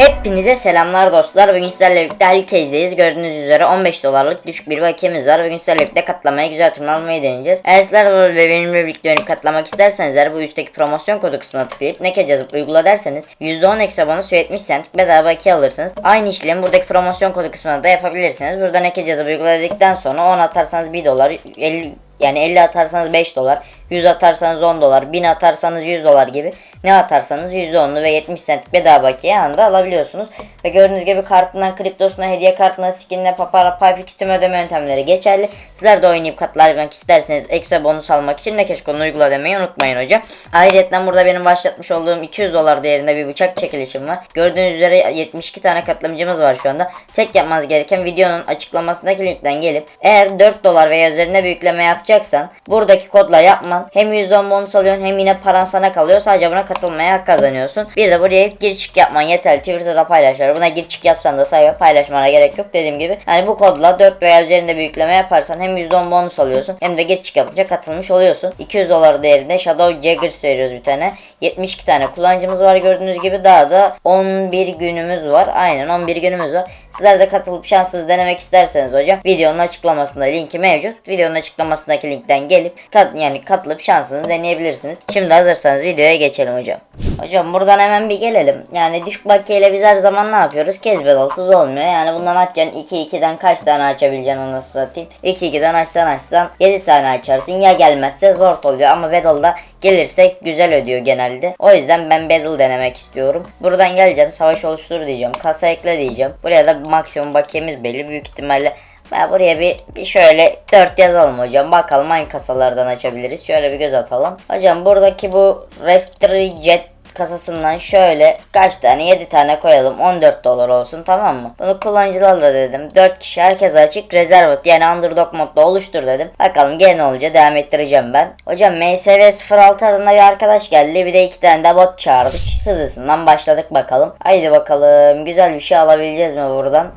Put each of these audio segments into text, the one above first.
Hepinize selamlar dostlar. Bugün sizlerle birlikte herkesdeyiz. Gördüğünüz üzere 15 dolarlık düşük bir bakiyemiz var. Bugün sizlerle birlikte katlamayı güzel tırmanmayı deneyeceğiz. Eğer sizler ve benimle birlikte oyunu katlamak isterseniz eğer bu üstteki promosyon kodu kısmına tıklayıp ne kez yazıp uygula derseniz %10 ekstra bonus ve 70 cent bedava bakiye alırsınız. Aynı işlemi buradaki promosyon kodu kısmına da yapabilirsiniz. Burada ne kez yazıp uygula dedikten sonra 10 atarsanız 1 dolar 50 yani 50 atarsanız 5 dolar, 100 atarsanız 10 dolar, 1000 atarsanız 100 dolar gibi ne atarsanız %10'lu ve 70 cent bedava bakiye anında alabiliyorsunuz. Ve gördüğünüz gibi kartından kriptosuna, hediye kartına, skinine, papara, payfix tüm ödeme yöntemleri geçerli. Sizler de oynayıp katılmak isterseniz ekstra bonus almak için ne keşke onu uygula demeyi unutmayın hocam. Ayrıca burada benim başlatmış olduğum 200 dolar değerinde bir bıçak çekilişim var. Gördüğünüz üzere 72 tane katılımcımız var şu anda. Tek yapmanız gereken videonun açıklamasındaki linkten gelip eğer 4 dolar veya üzerine bir yapacaksan buradaki kodla yapman hem %10 bonus alıyorsun hem yine paran sana kalıyor. Sadece buna katılmaya hak kazanıyorsun. Bir de buraya gir çık yapman yeterli. Twitter'da paylaşır. Buna gir çık yapsan da sayfa paylaşmana gerek yok dediğim gibi. Yani bu kodla 4 veya üzerinde bir yükleme yaparsan hem %10 bonus alıyorsun hem de gir çık yapınca katılmış oluyorsun. 200 dolar değerinde Shadow Jaggers veriyoruz bir tane. 72 tane kullanıcımız var gördüğünüz gibi. Daha da 11 günümüz var. Aynen 11 günümüz var. Sizler de katılıp şanssız denemek isterseniz hocam videonun açıklamasında linki mevcut. Videonun açıklamasındaki linkten gelip kat, yani katılıp şansınızı deneyebilirsiniz. Şimdi hazırsanız videoya geçelim hocam. Hocam buradan hemen bir gelelim. Yani düşük bakiyeyle biz her zaman ne yapıyoruz? Kez bedalsız olmuyor. Yani bundan açacaksın 2-2'den kaç tane açabileceksin anasını satayım. 2-2'den açsan açsan 7 tane açarsın. Ya gelmezse zor oluyor ama bedalda gelirsek güzel ödüyor genelde. O yüzden ben battle denemek istiyorum. Buradan geleceğim savaş oluştur diyeceğim. Kasa ekle diyeceğim. Buraya da maksimum bakiyemiz belli. Büyük ihtimalle ben buraya bir, bir şöyle 4 yazalım hocam. Bakalım hangi kasalardan açabiliriz. Şöyle bir göz atalım. Hocam buradaki bu Restrijet kasasından şöyle kaç tane 7 tane koyalım 14 dolar olsun tamam mı? Bunu kullanıcılarla dedim 4 kişi herkese açık rezervat yani underdog modda oluştur dedim. Bakalım gene olunca devam ettireceğim ben. Hocam MSV 06 adında bir arkadaş geldi bir de 2 tane de bot çağırdık. Hızlısından başladık bakalım. Haydi bakalım güzel bir şey alabileceğiz mi buradan?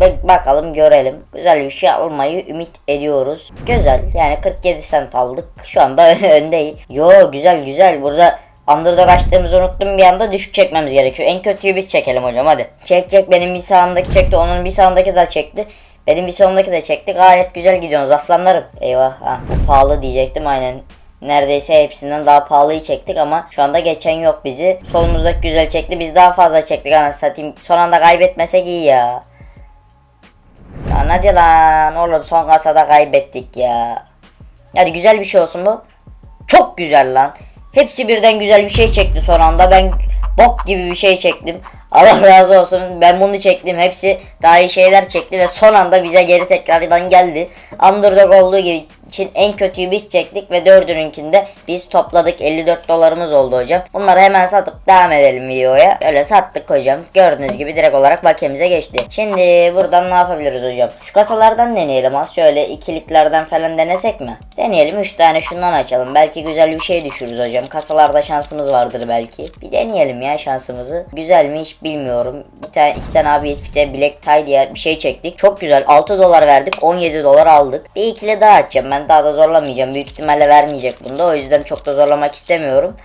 Bak bakalım görelim. Güzel bir şey almayı ümit ediyoruz. Güzel yani 47 cent aldık. Şu anda öndeyiz. Yo güzel güzel burada Underdog açtığımızı unuttum bir anda düşük çekmemiz gerekiyor. En kötüyü biz çekelim hocam hadi. Çek çek benim bir sağımdaki çekti onun bir sağındaki de çekti. Benim bir sonundaki de çekti. Gayet güzel gidiyorsunuz aslanlarım. Eyvah ah, bu pahalı diyecektim aynen. Neredeyse hepsinden daha pahalıyı çektik ama şu anda geçen yok bizi. Solumuzdaki güzel çekti. Biz daha fazla çektik anasını satayım. Son anda kaybetmesek iyi ya. Lan hadi lan oğlum son kasada kaybettik ya. Hadi güzel bir şey olsun bu. Çok güzel lan. Hepsi birden güzel bir şey çekti son anda. Ben bok gibi bir şey çektim. Allah razı olsun. Ben bunu çektim. Hepsi daha iyi şeyler çekti ve son anda bize geri tekrardan geldi. Underdog olduğu gibi için en kötüyü biz çektik ve dördününkinde biz topladık 54 dolarımız oldu hocam. Bunları hemen satıp devam edelim videoya. Öyle sattık hocam. Gördüğünüz gibi direkt olarak bakiyemize geçti. Şimdi buradan ne yapabiliriz hocam? Şu kasalardan deneyelim az. Şöyle ikiliklerden falan denesek mi? Deneyelim 3 tane şundan açalım. Belki güzel bir şey düşürürüz hocam. Kasalarda şansımız vardır belki. Bir deneyelim ya şansımızı. Güzel mi hiç bilmiyorum. Bir tane iki tane abi bir de Black Tie diye bir şey çektik. Çok güzel. 6 dolar verdik. 17 dolar aldık. Bir ikili daha açacağım. Ben daha da zorlamayacağım. Büyük ihtimalle vermeyecek bunda. O yüzden çok da zorlamak istemiyorum.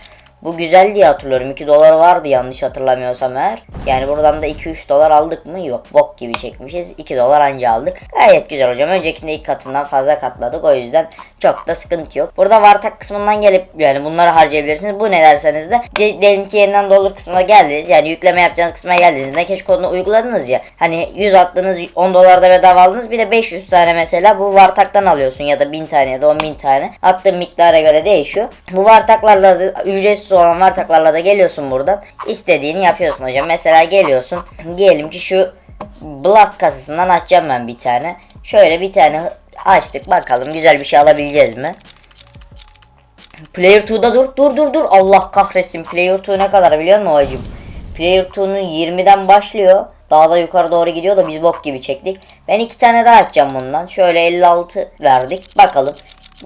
Bu güzel diye hatırlıyorum. 2 dolar vardı yanlış hatırlamıyorsam eğer. Yani buradan da 2-3 dolar aldık mı? Yok. Bok gibi çekmişiz. 2 dolar anca aldık. Gayet güzel hocam. Öncekinde ilk katından fazla katladık. O yüzden çok da sıkıntı yok. Burada vartak kısmından gelip yani bunları harcayabilirsiniz. Bu ne derseniz de diyelim ki yeniden doldur kısmına geldiniz. Yani yükleme yapacağınız kısma geldiniz. Naked kodunu uyguladınız ya. Hani 100 attınız 10 dolarda bedava aldınız. Bir de 500 tane mesela bu vartaktan alıyorsun ya da 1000 tane ya da 10 bin tane. Attığın miktara göre değişiyor. Bu vartaklarla da ücretsiz olan vartaklarla da geliyorsun buradan. İstediğini yapıyorsun hocam. Mesela geliyorsun. Diyelim ki şu Blast kasasından açacağım ben bir tane. Şöyle bir tane açtık bakalım güzel bir şey alabileceğiz mi? Player 2'da dur dur dur dur Allah kahretsin Player 2 ne kadar biliyor musun hacım? Player 2'nun 20'den başlıyor. Daha da yukarı doğru gidiyor da biz bok gibi çektik. Ben iki tane daha açacağım bundan. Şöyle 56 verdik. Bakalım.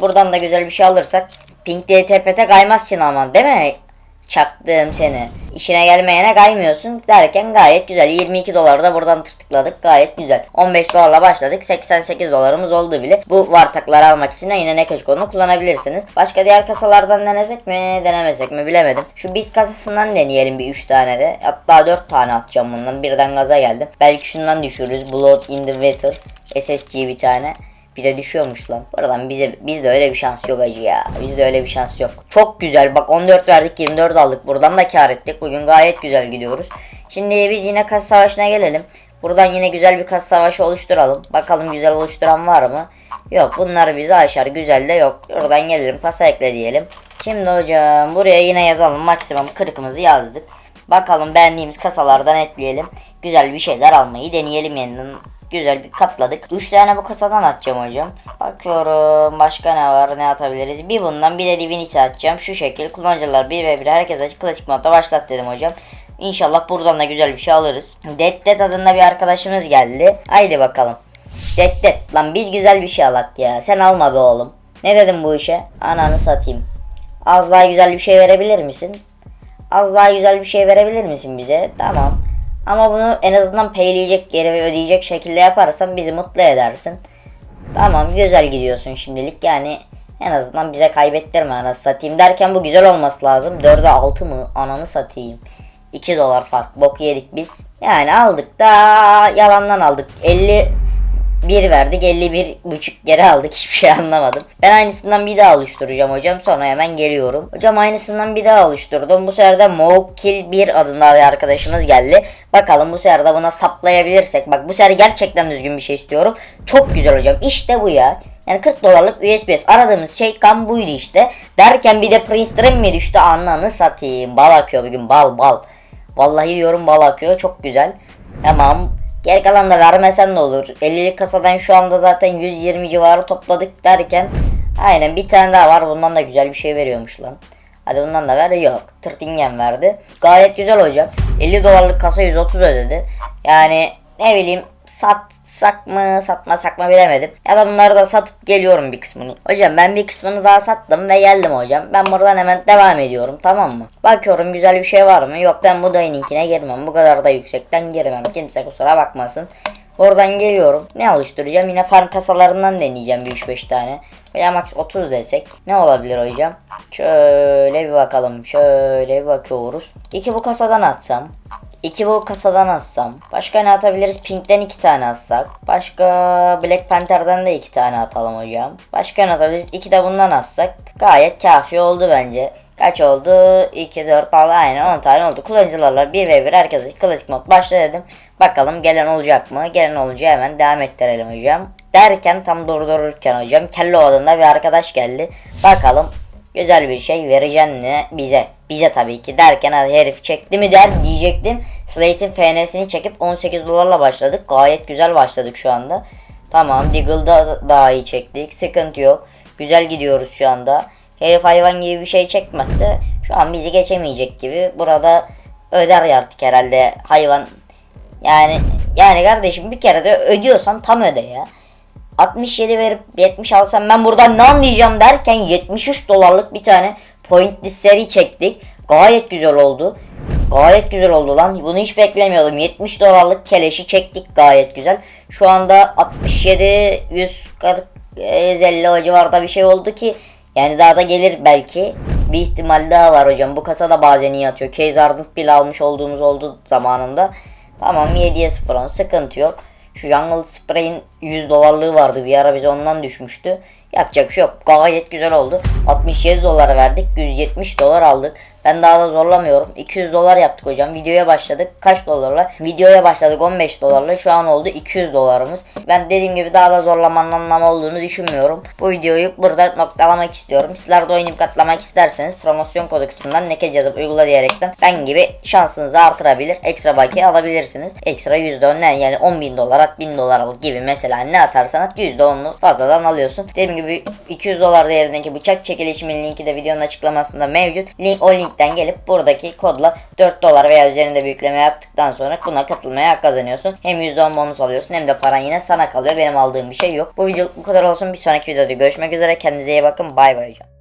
Buradan da güzel bir şey alırsak. Pink tepete kaymaz Çin aman değil mi? Çaktım seni. İşine gelmeyene kaymıyorsun derken gayet güzel. 22 doları da buradan tırtıkladık. Gayet güzel. 15 dolarla başladık. 88 dolarımız oldu bile. Bu vartakları almak için de yine ne kodunu kullanabilirsiniz. Başka diğer kasalardan denesek mi denemesek mi bilemedim. Şu biz kasasından deneyelim bir 3 tane de. Hatta 4 tane atacağım bundan. Birden gaza geldim. Belki şundan düşürürüz. Blood in the Water. SSG bir tane. Bir de düşüyormuş lan. Buradan bize bizde öyle bir şans yok acı ya. Bizde öyle bir şans yok. Çok güzel. Bak 14 verdik 24 aldık. Buradan da kar ettik. Bugün gayet güzel gidiyoruz. Şimdi biz yine kas savaşına gelelim. Buradan yine güzel bir kas savaşı oluşturalım. Bakalım güzel oluşturan var mı? Yok bunlar bizi aşar. Güzel de yok. Oradan gelelim kasa ekle diyelim. Şimdi hocam buraya yine yazalım. Maksimum 40'ımızı yazdık. Bakalım beğendiğimiz kasalardan ekleyelim. Güzel bir şeyler almayı deneyelim yeniden. Güzel bir katladık. 3 tane bu kasadan atacağım hocam. Bakıyorum başka ne var ne atabiliriz. Bir bundan bir de Divinity atacağım. Şu şekil kullanıcılar 1 ve 1 herkes açık klasik modda başlat dedim hocam. İnşallah buradan da güzel bir şey alırız. Dead Dead adında bir arkadaşımız geldi. Haydi bakalım. Dead Dead lan biz güzel bir şey alak ya. Sen alma be oğlum. Ne dedim bu işe? Ananı satayım. Az daha güzel bir şey verebilir misin? Az daha güzel bir şey verebilir misin bize? Tamam. Ama bunu en azından payleyecek geri ödeyecek şekilde yaparsan bizi mutlu edersin. Tamam güzel gidiyorsun şimdilik yani en azından bize kaybettirme ananı satayım derken bu güzel olması lazım. 4'e 6 mı ananı satayım. 2 dolar fark boku yedik biz. Yani aldık da yalandan aldık. 50 1 verdik 51 buçuk geri aldık hiçbir şey anlamadım. Ben aynısından bir daha oluşturacağım hocam sonra hemen geliyorum. Hocam aynısından bir daha oluşturdum. Bu sefer de Mokil 1 adında bir arkadaşımız geldi. Bakalım bu sefer de buna saplayabilirsek. Bak bu sefer gerçekten düzgün bir şey istiyorum. Çok güzel hocam işte bu ya. Yani 40 dolarlık USBS aradığımız şey kan buydu işte. Derken bir de Prince Dream mi düştü ananı satayım. Bal akıyor bugün bal bal. Vallahi diyorum bal akıyor çok güzel. Tamam Geri kalan da vermesen ne olur. 50'lik kasadan şu anda zaten 120 civarı topladık derken aynen bir tane daha var. Bundan da güzel bir şey veriyormuş lan. Hadi bundan da ver. Yok. Tırtingen verdi. Gayet güzel hocam. 50 dolarlık kasa 130 ödedi. Yani ne bileyim satsak mı satmasak mı bilemedim. Ya da bunları da satıp geliyorum bir kısmını. Hocam ben bir kısmını daha sattım ve geldim hocam. Ben buradan hemen devam ediyorum tamam mı? Bakıyorum güzel bir şey var mı? Yok ben bu dayınınkine girmem. Bu kadar da yüksekten girmem. Kimse kusura bakmasın. Oradan geliyorum. Ne oluşturacağım? Yine farm kasalarından deneyeceğim bir 3-5 tane. Veya max 30 desek. Ne olabilir hocam? Şöyle bir bakalım. Şöyle bir bakıyoruz. İki bu kasadan atsam. İki bu kasadan atsam. Başka ne atabiliriz? Pink'ten iki tane atsak. Başka Black Panther'dan da iki tane atalım hocam. Başka ne atabiliriz? İki de bundan atsak. Gayet kafi oldu bence. Kaç oldu? 2, 4, 6, aynen 10 tane oldu. Kullanıcılarla 1 ve 1 herkese klasik mod başla dedim. Bakalım gelen olacak mı? Gelen olunca hemen devam ettirelim hocam. Derken tam durdururken hocam Kello adında bir arkadaş geldi. Bakalım güzel bir şey vereceksin ne bize. Bize tabii ki derken herif çekti mi der diyecektim. Slate'in FN'sini çekip 18 dolarla başladık. Gayet güzel başladık şu anda. Tamam Deagle'da daha iyi çektik. Sıkıntı yok. Güzel gidiyoruz şu anda. Herif hayvan gibi bir şey çekmezse şu an bizi geçemeyecek gibi. Burada öder artık herhalde hayvan. Yani yani kardeşim bir kere de ödüyorsan tam öde ya. 67 verip 70 alsam ben buradan ne anlayacağım derken 73 dolarlık bir tane pointli seri çektik. Gayet güzel oldu. Gayet güzel oldu lan. Bunu hiç beklemiyordum. 70 dolarlık keleşi çektik gayet güzel. Şu anda 67 140 150 o civarda bir şey oldu ki yani daha da gelir belki. Bir ihtimal daha var hocam. Bu kasa da bazen iyi atıyor. Case Ardent bile almış olduğumuz oldu zamanında. Tamam 7'ye 0 on sıkıntı yok. Şu Jungle Spray'in 100 dolarlığı vardı bir ara bize ondan düşmüştü. Yapacak bir şey yok. Gayet güzel oldu. 67 dolara verdik. 170 dolar aldık. Ben daha da zorlamıyorum. 200 dolar yaptık hocam. Videoya başladık. Kaç dolarla? Videoya başladık 15 dolarla. Şu an oldu 200 dolarımız. Ben dediğim gibi daha da zorlamanın anlamı olduğunu düşünmüyorum. Bu videoyu burada noktalamak istiyorum. Sizler de oynayıp katlamak isterseniz promosyon kodu kısmından naked yazıp uygula diyerekten ben gibi şansınızı artırabilir. Ekstra bakiye alabilirsiniz. Ekstra %10 yani 10 bin dolar at 1000 dolar gibi mesela ne atarsan at %10'lu fazladan alıyorsun. Dediğim gibi 200 dolar değerindeki bıçak çekilişimin linki de videonun açıklamasında mevcut. Link, o linkten gelip buradaki kodla 4 dolar veya üzerinde bir yükleme yaptıktan sonra buna katılmaya hak kazanıyorsun. Hem %10 bonus alıyorsun hem de paran yine sana kalıyor. Benim aldığım bir şey yok. Bu video bu kadar olsun. Bir sonraki videoda görüşmek üzere. Kendinize iyi bakın. Bay bay hocam.